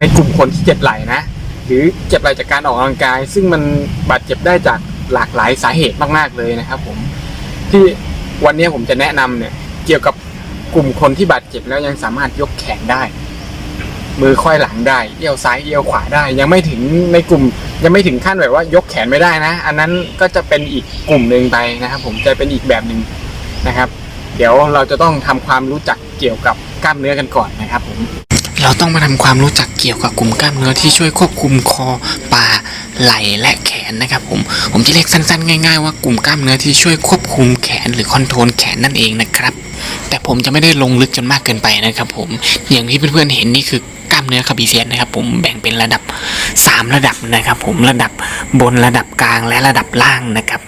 ในกลุ่มคนที่เจ็บไหล่นะ หรือเจ็บไหล่จากการออกกำลังกาย ซึ่งมันบาดเจ็บได้จากหลากหลายสาเหตุมากๆเลยนะครับ ผมที่วันนี้ผมจะแนะนำเนี่ย เกี่ยวกับกลุ่มคนที่บาดเจ็บแล้วยังสามารถยกแขนได้ มือค่อยหลังได้เอี้ยวซ้ายเอี้ยวขวาได้ ยังไม่ถึงในกลุ่ม ยังไม่ถึงขั้นแบบว่ายกแขนไม่ได้นะ อันนั้นก็จะเป็นอีกกลุ่มหนึ่งไปนะครับ ผมจะเป็นอีกแบบหนึ่งนะครับ เดี๋ยวเราจะต้องทำความรู้จักเกี่ยวกับกล้ามเนื้อกันก่อนนะครับ ผม เราต้องมาทำความรู้จักเกี่ยวกับกลุ่มกล้ามเนื้อที่ช่วยควบคุมคอบ่าไหล่และแขนนะครับผมผมจะเรียกสั้นๆ ง่าย ๆ ว่ากลุ่มกล้ามเนื้อที่ช่วยควบคุมแขนหรือคอนโทรลแขนนั่นเองนะครับ แต่ผมจะไม่ได้ลงลึกจนมากเกินไปนะครับผมอย่างที่เพื่อนๆเห็นนี่คือกล้ามเนื้อคาบิเซียนนะครับผมแบ่งเป็นระดับ 3 ระดับนะครับผมระดับบนระดับกลางและระดับล่างนะครับ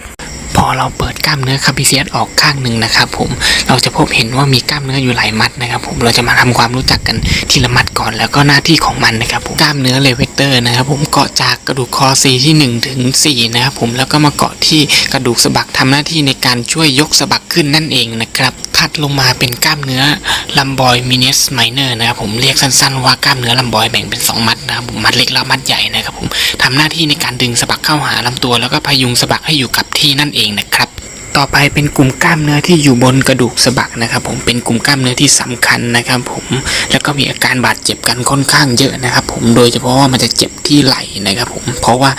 อเราเปิดกล้ามเนื้อคาบิเซียสออกข้างหนึ่งนะครับผมเราจะพบเห็นว่ามีกล้ามเนื้ออยู่หลายมัดนะครับผมเราจะมาทำความรู้จักกันทีละมัดก่อนแล้วก็หน้าที่ของมันนะครับผมกล้ามเนื้อเลเวเตอร์นะครับผมเกาะจากกระดูกคอซีที่ 1 ถึง 4 นะครับผมแล้วก็มาเกาะที่กระดูกสะบักทำหน้าที่ในการช่วยยกสะบักขึ้นนั่นเองนะครับถัดลงมาเป็นกล้ามเนื้อลัมบอยมินิสไมเนอร์นะครับผมเรียกสั้นๆว่ากล้ามเนื้อลัมบอยแบ่งเป็นสองมัดนะครับผมมัดเล็กแล้วมัดใหญ่นะครับผมทำหน้าที่ในการดึงสะบักเข้าหาลำตัว แล้วก็พยุงสะบักให้อยู่กับที่นั่นเองนะครับ ต่อไปเป็นกลุ่มกล้ามเนื้อที่อยู่บนกระดูกสะบักนะครับ ผมเป็นกลุ่มกล้ามเนื้อที่สำคัญนะครับ ผมแล้วก็มีอาการบาดเจ็บกันค่อนข้างเยอะนะครับ ผมโดยเฉพาะว่ามันจะเจ็บที่ไหล่นะครับ ผมเพราะว่า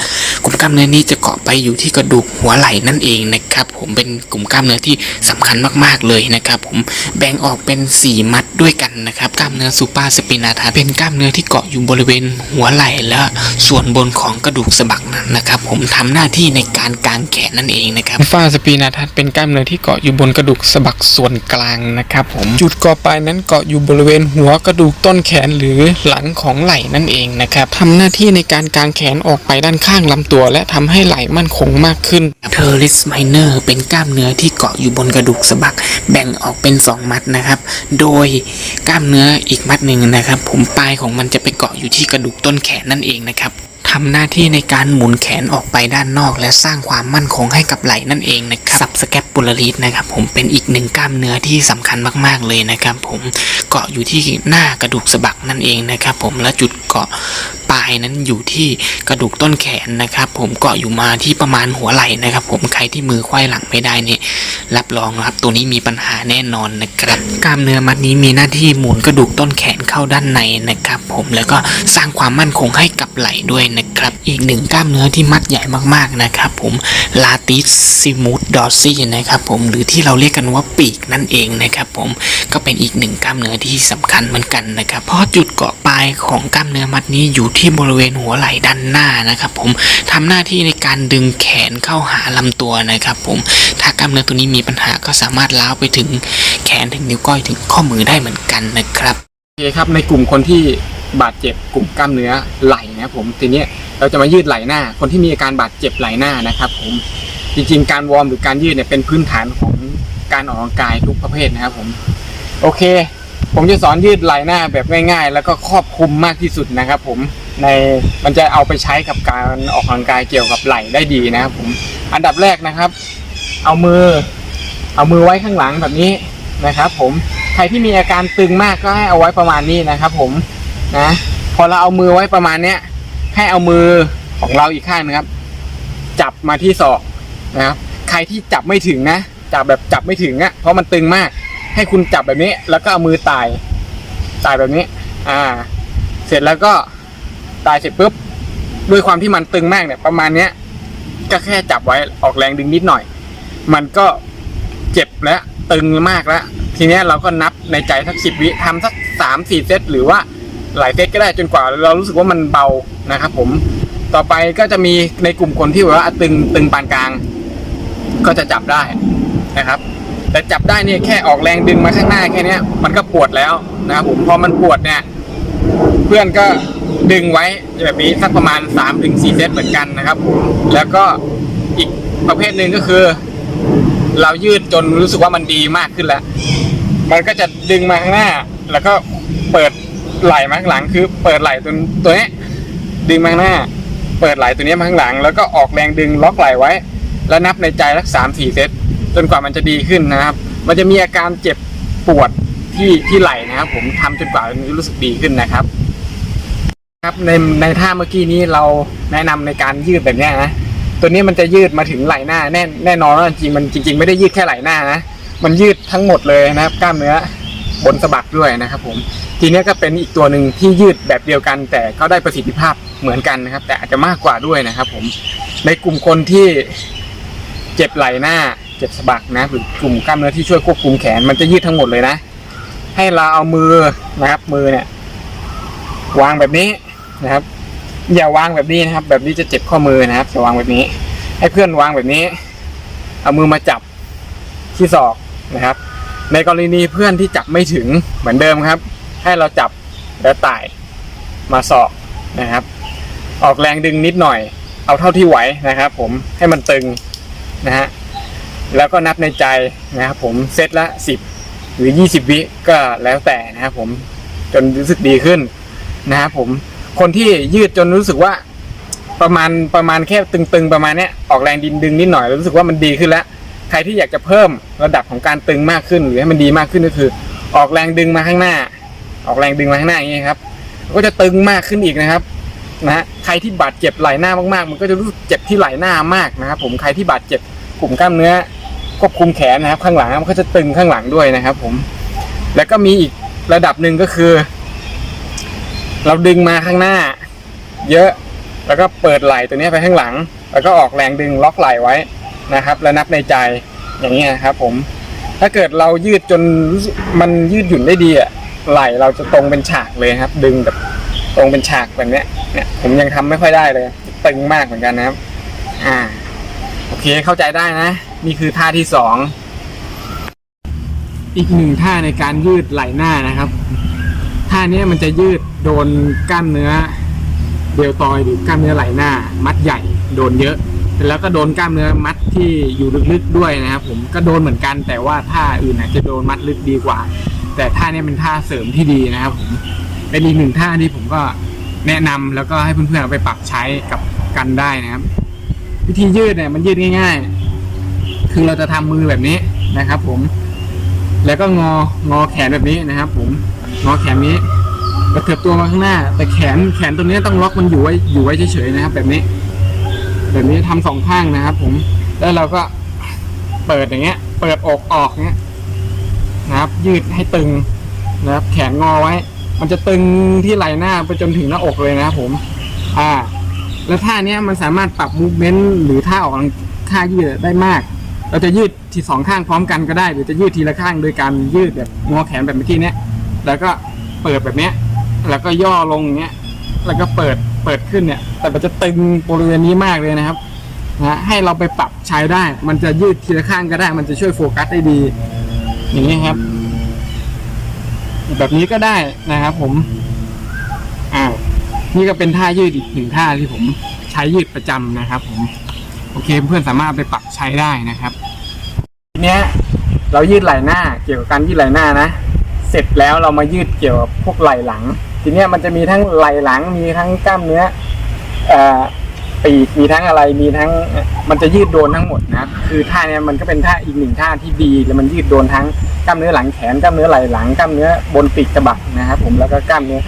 กลุ่มกล้ามเนื้อนี้จะเกาะไปอยู่ที่กระดูกหัวไหล่นั่นเองนะครับ ผมเป็นกลุ่มกล้ามเนื้อที่สำคัญมากๆเลยนะครับ ผมแบ่งออกเป็น 4 มัดด้วยกันนะครับกล้ามเนื้อซูปอร์สปินาทาเป็นกล้ามเนื้อที่เกาะอยู่บริเวณหัวไหล่และส่วนบนของกระดูกสะบักนะครับ ผมทำหน้าที่ในการกางแขนนั่นเองนะครับฟาสปีนาทัศเป็นกล้ามเนื้อที่เกาะอยู่บนกระดูกสะบักส่วนกลางนะครับผมจุดเกาะปลายนั้นเกาะอยู่บริเวณหัวกระดูกต้นแขนหรือหลังของไหล่นั่นเองนะครับทำหน้าที่ในการกางแขนออกไปด้านข้างลำตัว และทำให้ไหล่มั่นคงมากขึ้นเทอริสไมเนอร์เป็นกล้ามเนื้อที่เกาะอยู่บนกระดูกสะบักแบ่งออกเป็น 2 มัดนะครับ โดยกล้ามเนื้ออีกมัดหนึ่งนะครับ ผมปลายของมันจะไปเกาะอยู่ที่กระดูกต้นแขนนั่นเองนะครับ ทำหน้าที่ในการหมุนแขนออกไปด้านนอก และสร้างความมั่นคงให้กับไหล่นั่นเองนะครับสับสแคปปูลาริสนะครับผมเป็นอีกหนึ่งกล้ามเนื้อที่สำคัญมากๆเลยนะครับผมเกาะอยู่ที่หน้ากระดูกสะบักนั่นเองนะครับผมและจุดเกาะ ปลายนั้นอยู่ที่กระดูกต้นแขนนะครับ ผมเกาะอยู่มาที่ประมาณหัวไหล่นะครับ ผมใครที่มือควายหลังไม่ได้เนี่ยรับรองนะครับ ตัวนี้มีปัญหาแน่นอนนะครับ กล้ามเนื้อมัดนี้มีหน้าที่หมุนกระดูกต้นแขนเข้าด้านในนะครับ ผมแล้วก็สร้างความมั่นคงให้กับไหล่ด้วยนะครับ ครับอีกหนึ่งกล้ามเนื้อที่มัดใหญ่มากๆนะครับผมลาติสซิมูดดอซี่นะครับผมหรือที่เราเรียกกันว่าปีกนั่นเองนะครับผมก็เป็นอีกหนึ่งกล้ามเนื้อที่สำคัญเหมือนกันนะครับเพราะจุดเกาะปลายของกล้ามเนื้อมัดนี้อยู่ที่บริเวณหัวไหล่ด้านหน้านะครับผมทำหน้าที่ในการดึงแขนเข้าหาลำตัวนะครับผมถ้ากล้ามเนื้อตัวนี้มีปัญหาก็สามารถล้าวไปถึงแขนถึงนิ้วก้อยถึงข้อมือได้เหมือนกันนะครับโอเคครับในกลุ่มคนที่บาดเจ็บกลุ่มกล้ามเนื้อไหล่นะครับผมทีเนี้ย เราจะมายืดไหล่หน้า คนที่มีอาการบาดเจ็บไหล่หน้านะครับผมจริงๆ การวอร์มหรือการยืดเนี่ยเป็นพื้นฐานของการออกกำลังกายทุกประเภทนะครับผมโอเค ผมจะสอนยืดไหล่หน้าแบบง่าย ๆ แล้วก็ครอบคลุมมากที่สุดนะครับผมในมันจะเอาไปใช้กับการออกกำลังกายเกี่ยวกับไหล่ได้ดีนะครับผมอันดับแรกนะครับ เอามือ เอามือไว้ข้างหลังแบบนี้นะครับผมใครที่มีอาการตึงมากก็ให้เอาไว้ประมาณนี้นะครับผมนะพอเราเอามือไว้ประมาณเนี้ย ให้เอามือของเราอีกข้างนะครับ จับมาที่ศอกนะครับ ใครที่จับไม่ถึงนะจับแบบจับไม่ถึงอะ่ะเพราะมันตึงมาก ให้คุณจับแบบนี้ แล้วก็เอามือตายตายแบบนี้ อ่า เสร็จแล้วก็ตายเสร็จปุ๊บด้วยความที่มันตึงมากเนี่ย ประมาณเนี้ยก็แค่จับไว้ออกแรงดึงนิดหน่อย มันก็เจ็บแล้วตึงมากแล้วทีเนี้ยเราก็นับในใจสักสิบวิทำสักสามสี่เซตหรือว่าหลายเซตก็ได้จนกว่าเรารู้สึกว่ามันเบา นะครับผมต่อไปก็จะมีในกลุ่มคนที่แบบว่าตึงตึงปานกลาง ก็จะจับได้นะครับ แต่จับได้เนี่ยแค่ออกแรงดึงมาข้างหน้าแค่นี้มันก็ปวดแล้วนะครับผมพอมันปวดเนี่ย เพื่อนก็ดึงไว้แบบนี้สักประมาณ3าถึงสเซตเหมือนกันนะครับผมแล้วก็อีกประเภทหนึ่งก็คือ เรายืดจนรู้สึกว่ามันดีมากขึ้นแล้ว มันก็จะดึงมาข้างหน้า แล้วก็เปิดไหล่มาข้างหลังคือเปิดไหล่ตัวตัวนี้ ดึงมาข้างหน้า เปิดไหล่ตัวนี้มาข้างหลัง แล้วก็ออกแรงดึงล็อกไหล่ไว้ แล้วนับในใจสักสามสี่เซตจนกว่ามันจะดีขึ้นนะครับ มันจะมีอาการเจ็บปวดที่ที่ไหล่นะครับ ผมทำจนกว่ามันจะรู้สึกดีขึ้นนะครับ ครับในในท่าเมื่อกี้นี้เราแนะนำในการยืดแบบนี้นะตัวนี้มันจะยืดมาถึงไหล่หน้าแน่แน่นอนว่าจริงมันจริง ๆ ไม่ได้ยืดแค่ไหล่หน้านะมันยืดทั้งหมดเลยนะครับ กล้ามเนื้อบนสะบักด้วยนะครับ ผม ทีนี้ก็เป็นอีกตัวหนึ่งที่ยืดแบบเดียวกัน แต่ก็ได้ประสิทธิภาพ เหมือนกันนะครับ แต่อาจจะมากกว่าด้วยนะครับ ผมในกลุ่มคนที่เจ็บไหล่หน้า เจ็บสะบักนะหรือกลุ่มกล้ามเนื้อที่ช่วยควบคุมแขนมันจะยืดทั้งหมดเลยนะ ให้เราเอามือนะครับ มือเนี่ย วางแบบนี้นะครับ อย่าวางแบบนี้นะครับ แบบนี้จะเจ็บข้อมือนะครับจะวางแบบนี้ ให้เพื่อนวางแบบนี้ เอามือมาจับที่ศอกนะครับ ในกรณีเพื่อนที่จับไม่ถึงเหมือนเดิมครับ ให้เราจับแล้วไต่มาศอกนะครับ ออกแรงดึงนิดหน่อย เอาเท่าที่ไหวนะครับผมให้มันตึงนะฮะแล้วก็นับในใจนะครับผมเซตละสิบหรือ 20 วิก็แล้วแต่นะครับผมจนรู้สึกดีขึ้นนะครับผมคนที่ยืดจนรู้สึกว่าประมาณประมาณแค่ตึงๆประมาณเนี้ยออกแรงดินดึงนิดหน่อยแล้วรู้สึกว่ามันดีขึ้นแล้ว ใครที่อยากจะเพิ่มระดับของการตึงมากขึ้น หรือให้มันดีมากขึ้นก็คือ ออกแรงดึงมาข้างหน้า ออกแรงดึงมาข้างหน้าอย่างนี้ครับ ก็จะตึงมากขึ้นอีกนะครับ นะฮะใครที่บาดเจ็บไหล่หน้ามากๆ มันก็จะรู้สึกเจ็บที่ไหล่หน้ามากนะครับผมใครที่บาดเจ็บกลุ่มกล้ามเนื้อควบคุมแขนนะครับ ข้างหลังมันก็จะตึงข้างหลังด้วยนะครับ ผม แล้วก็มีอีกระดับหนึ่งก็คือ เราดึงมาข้างหน้า เยอะแล้วก็เปิดไหล่ตัวนี้ไปข้างหลัง แล้วก็ออกแรงดึงล็อกไหล่ไว้นะครับ แล้วนับในใจอย่างนี้นะครับ ผม ถ้าเกิดเรายืดจนมันยืดหยุ่นได้ดีอะไหล่เราจะตรงเป็นฉากเลยครับ ดึงแบบตรงเป็นฉากแบบนี้ เนี่ยผมยังทำไม่ค่อยได้เลยตึงมากเหมือนกันนะครับ อ่า โอเคเข้าใจได้นะ นี่คือท่าที่สอง อีกหนึ่งท่าในการยืดไหล่หน้านะครับ ท่าเนี้ยมันจะยืดโดนกล้ามเนื้อเดลตอยหรือกล้ามเนื้อไหล่หน้า มัดใหญ่โดนเยอะแต่แล้วก็โดนกล้ามเนื้อมัดที่อยู่ลึกๆด้วยนะครับผมก็โดนเหมือนกัน แต่ว่าท่าอื่นอาจจะโดนมัดลึกดีกว่า แต่ท่าเนี้ยเป็นท่าเสริมที่ดีนะครับผมเป็นอีกหนึ่งท่าที่ผมก็ แนะนำแล้วก็ให้เพื่อนๆเอาไปปรับใช้กับกันได้นะครับ วิธียืดเนี่ยมันยืดง่าย ๆ คือเราจะทำมือแบบนี้นะครับ ผม แล้วก็งองอแขนแบบนี้นะครับ ผมงอแขนนี้กระเถิบตัวมาข้างหน้า แต่แขนแขนตัวนี้ต้องล็อกมันอยู่ไว้อยู่ไว้เฉยๆนะครับ แบบนี้ แบบนี้ทำสองข้างนะครับ ผมแล้วเราก็เปิดอย่างเงี้ย เปิดอกออกเงี้ยนะครับ ยืดให้ตึงนะครับ แขนงอไว้ มันจะตึงที่ไหล่หน้าไปจนถึงหน้าอกเลยนะครับผม อ่า แล้วท่าเนี้ยมันสามารถปรับมูฟเมนต์หรือท่าออกกำลังท่ายืดได้มาก เราจะยืดทีสองข้างพร้อมกันก็ได้ หรือจะยืดทีละข้างโดยการยืดแบบงอแขนแบบเมื่อกี้เนี้ย แล้วก็เปิดแบบเนี้ย แล้วก็ย่อลงเงี้ย แล้วก็เปิดเปิดขึ้นเนี่ย แต่มันจะตึงบริเวณนี้มากเลยนะครับนะให้เราไปปรับใช้ได้ มันจะยืดทีละข้างก็ได้ มันจะช่วยโฟกัสได้ดี อย่างนี้ครับ แบบนี้ก็ได้นะครับผม อ่า นี่ก็เป็นท่ายืดอีกหนึ่งท่าที่ผมใช้ยืดประจำนะครับผม โอเคเพื่อนสามารถไปปรับใช้ได้นะครับทีเนี้ย เรายืดไหล่หน้าเกี่ยวกับการยืดไหล่หน้านะ เสร็จแล้วเรามายืดเกี่ยวกับพวกไหล่หลัง ทีเนี้ยมันจะมีทั้งไหล่หลังมีทั้งกล้ามเนื้อเอ่อ ปีกมีทั้งอะไรมีทั้งมันจะยืดโดนทั้งหมดนะคือท่าเนี้ยมันก็เป็นท่าอีกหนึ่งท่าที่ดีแล้วมันยืดโดนทั้งกล้ามเนื้อหลังแขนกล้ามเนื้อไหล่หลังกล้ามเนื้อบนปีกกระบักนะครับ ผมแล้วก็กล้ามเนื้อ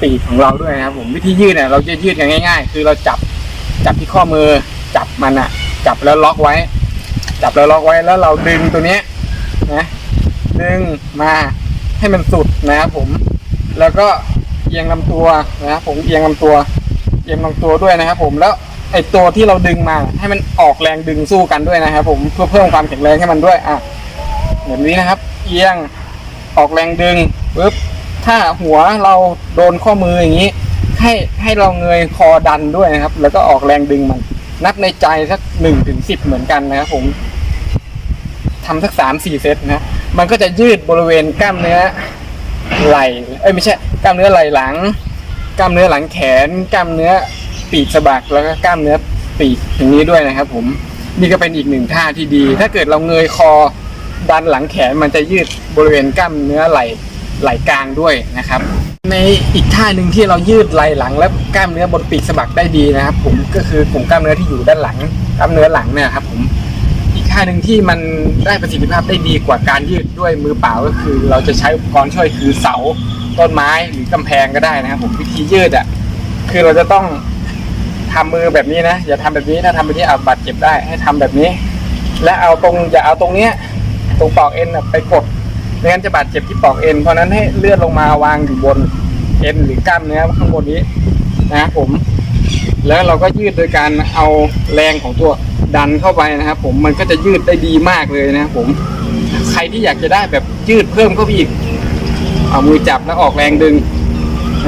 ปีกของเราด้วยนะครับ ผมวิธียืดเนี่ยเราจะยืดกันง่าย ๆ คือเราจับจับที่ข้อมือจับมันอะจับแล้วล็อกไว้ จับแล้วล็อกไว้แล้วเราดึงตัวเนี้ยนะดึงมาให้มันสุดนะครับผมแล้วก็เอียงลำตัวนะครับผมเอียงลำตัว เอียงลำตัวด้วยนะครับผมแล้วไอตัวที่เราดึงมาให้มันออกแรงดึงสู้กันด้วยนะครับผมเพื่อเพิ่มความแข็งแรงให้มันด้วยอะแบบนี้นะครับ เอียงออกแรงดึงปึ๊บถ้าหัวเราโดนข้อมืออย่างนี้ ให้ให้เราเงยคอดันด้วยนะครับ แล้วก็ออกแรงดึงมัน นับในใจสักหนึ่งถึงสิบเหมือนกันนะครับผมทำสักสามสี่เซตนะมันก็จะยืดบริเวณกล้ามเนื้อไหล่เอ้ยไม่ใช่กล้ามเนื้อไหล่หลัง กล้ามเนื้อหลังแขน กล้ามเนื้อปีกสะบักแล้วก็กล้ามเนื้อปีกอย่างนี้ด้วยนะครับ ผมนี่ก็เป็นอีกหนึ่งท่าที่ดี ถ้าเกิดเราเงยคอดันหลังแขนมันจะยืดบริเวณกล้ามเนื้อไหล่ไหล่กลางด้วยนะครับ ในอีกท่าหนึ่งที่เรายืดไหล่หลัง และกล้ามเนื้อบนปีกสะบักได้ดีนะครับ ผมก็คือกลุ่มกล้ามเนื้อที่อยู่ด้านหลังกล้ามเนื้อหลังเนี่ยครับ ผมอีกท่าหนึ่งที่มันได้ประสิทธิภาพได้ดีกว่าการยืดด้วยมือเปล่าก็คือ เราจะใช้อุปกรณ์ช่วยคือเสา ต้นไม้หรือกำแพงก็ได้นะครับผมวิธียืดอะ คือเราจะต้องทำมือแบบนี้นะอย่าทำแบบนี้ถ้าทำแบบนี้อาบาดเจ็บได้ให้ทำแบบนี้ และเอาตรงอย่าเอาตรงเนี้ย ตรงปลอกเอ็นน่ะไปกดไม่งั้นจะบาดเจ็บที่ปลอกเอ็นเพราะฉะนั้นให้เลื่อนลงมาวางอยู่บนเอ็นหรือกล้ามเนื้อข้างบนนี้นะครับผม แล้วเราก็ยืดโดยการเอาแรงของตัวดันเข้าไปนะครับผมมันก็จะยืดได้ดีมากเลยนะครับผม ใครที่อยากจะได้แบบยืดเพิ่มเข้าไปอีก เอามือจับแล้วออกแรงดึง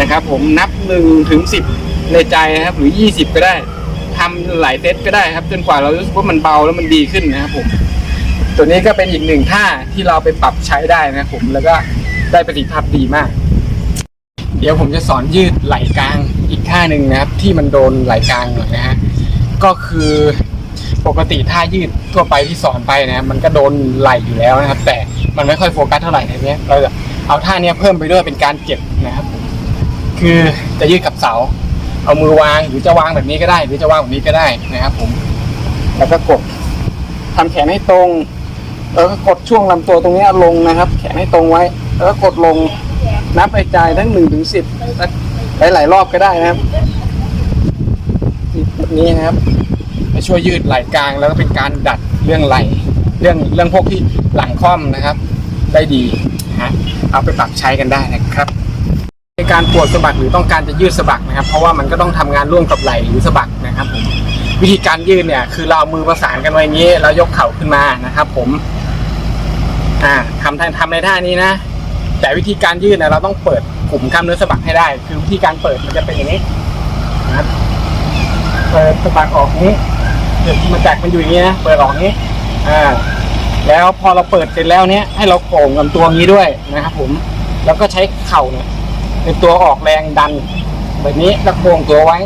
นะครับ ผมนับหนึ่งถึงสิบในใจนะครับ หรือยี่สิบก็ได้ทำหลายเซตก็ได้ครับ จนกว่าเรารู้สึกว่ามันเบาแล้วมันดีขึ้นนะครับผมตัวนี้ก็เป็นอีกหนึ่งท่าที่เราไปปรับใช้ได้นะครับผมแล้วก็ได้ประสิทธิภาพดีมาก เดี๋ยวผมจะสอนยืดไหล่กลางอีกท่าหนึ่งนะครับ ที่มันโดนไหล่กลางหน่อยนะฮะก็คือปกติท่ายืดทั่วไปที่สอนไปนะมันก็โดนไหล่อยู่แล้วนะครับ แต่มันไม่ค่อยโฟกัสเท่าไหร่ในนี้เราจะ เอาท่าเนี้ยเพิ่มไปด้วยเป็นการเก็บนะครับ คือจะยืดกับเสา เอามือวางหรือจะวางแบบนี้ก็ได้ หรือจะวางแบบนี้ก็ได้นะครับ ผม แล้วก็กดทำแขนให้ตรง แล้วก็กดช่วงลำตัวตรงนี้ลงนะครับ แขนให้ตรงไว้ แล้วก็กดลงนับไปจ่ายทั้งหนึ่งถึงสิบหลายๆรอบก็ได้นะครับแบบนี้นะครับจะช่วยยืดไหล่กลางแล้วก็เป็นการดัดเรื่องไหล่เรื่องเรื่องพวกที่หลังค่อมนะครับ ได้ดี นะฮะเอาไปปรับใช้กันได้นะครับ ในการปวดสะบักหรือต้องการจะยืดสะบักนะครับ เพราะว่ามันก็ต้องทำงานร่วมกับไหล่หรือสะบักนะครับผมวิธีการยืดเนี่ยคือเรามือประสานกันไว้นี้แล้วยกเข่าขึ้นมานะครับ ผม อ่าทำทำทำในท่านี้นะแต่วิธีการยืดเนี่ยเราต้องเปิดกลุ่มกล้ามเนื้อสะบักให้ได้ คือวิธีการเปิดมันจะเป็นอย่างนี้นะครับเปิดสะบักออกนี้เดี๋ยวมันแตกมันอยู่อย่างนี้นะเปิดออกนี้อ่า แล้วพอเราเปิดเสร็จแล้วเนี้ยให้เราโก่งลำตัวนี้ด้วยนะครับผมแล้วก็ใช้เข่าเนี่ยเป็นตัวออกแรงดัน แบบนี้แล้วโคงตัวไว้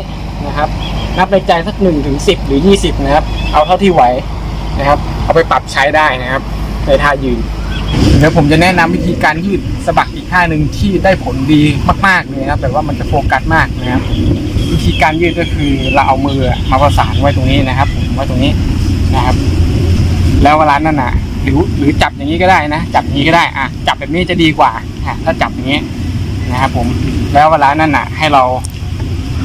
นะครับ นับในใจสักหนึ่งถึงสิบหรือยี่สิบนะครับ เอาเท่าที่ไหวนะครับ เอาไปปรับใช้ได้นะครับ ในท่ายืนเดี๋ยวผมจะแนะนำวิธีการยืดสะบักอีกท่าหนึ่งที่ได้ผลดีมากๆเลยนะครับ แต่ว่ามันจะโฟกัสมากนะครับ วิธีการยืดก็คือเราเอามือมาประสานไว้ตรงนี้นะครับผมไว้ตรงนี้นะครับ แล้วเวลานั้นน่ะ หรือหรือจับอย่างนี้ก็ได้นะ จับอย่างนี้ก็ได้อะจับแบบนี้จะดีกว่าอะถ้าจับอย่างนี้นะครับผมแล้วเวลานั้นน่ะ ให้เรา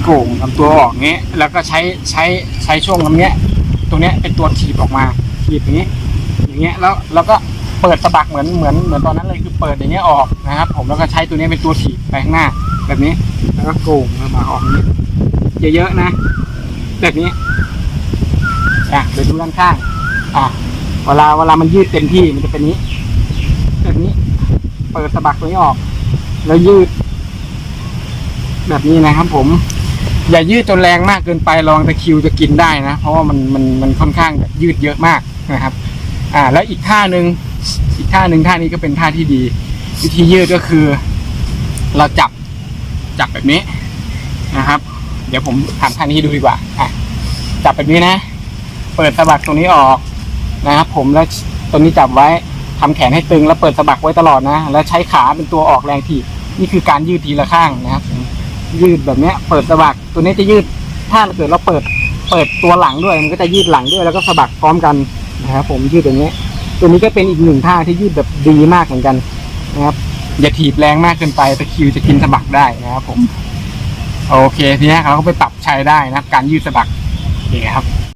โก่งลำตัวออกเงี้ยแล้วก็ใช้ใช้ใช้ช่วงลำเนี้ยตรงเนี้ยเป็นตัวถีบออกมาถีบอย่างนี้ อย่างเงี้ยแล้วแล้วก็เปิดสะบักเหมือนเหมือนเหมือนตอนนั้นเลยคือเปิดอย่างเงี้ยออกนะครับ ผมแล้วก็ใช้ตัวเนี้ยเป็นตัวถีบไปข้างหน้า แบบนี้ แล้วก็โก่งมาออกนี้เยอะๆนะ แบบนี้อะเดี๋ยวดูด้านข้างอะ เวลาเวลามันยืดเต็มที่มันจะเป็นนี้แบบนี้ เปิดสะบักตัวนี้ออก แล้วยืด แบบนี้นะครับ ผม อย่ายืดจนแรงมากเกินไปลองตะคิวจะกินได้นะ เพราะว่ามันมันมันค่อนข้างยืดเยอะมากนะครับ อ่า แล้วอีกท่าหนึ่งอีกท่าหนึ่งท่านี้ก็เป็นท่าที่ดี วิธียืดก็คือ เราจับจับแบบนี้นะครับ เดี๋ยวผมทำท่านี้ดูดีกว่าอะจับแบบนี้นะ เปิดสะบักตรงนี้ออก นะครับผมแล้วตรงนี้จับไว้ทำแขนให้ตึงแล้วเปิดสะบักไว้ตลอดนะ แล้วใช้ขาเป็นตัวออกแรงถีบนี่คือการยืดทีละข้างนะครับ ยืดแบบนี้เปิดสะบักตัวนี้จะยืดถ้าเกิดเราเปิดเปิดตัวหลังด้วยมันก็จะยืดหลังด้วยแล้วก็สะบักพร้อมกันนะครับผมยืดอย่างนี้ตัวนี้ก็เป็นอีกหนึ่งท่าที่ยืดแบบดีมากเหมือนกันนะครับอย่าถีบแรงมากเกินไปตะคิวจะกินสะบักได้นะครับผม โอเคทีนี้เราก็ไปปรับใช้ได้นะครับการยืดสะบักโอเคครับ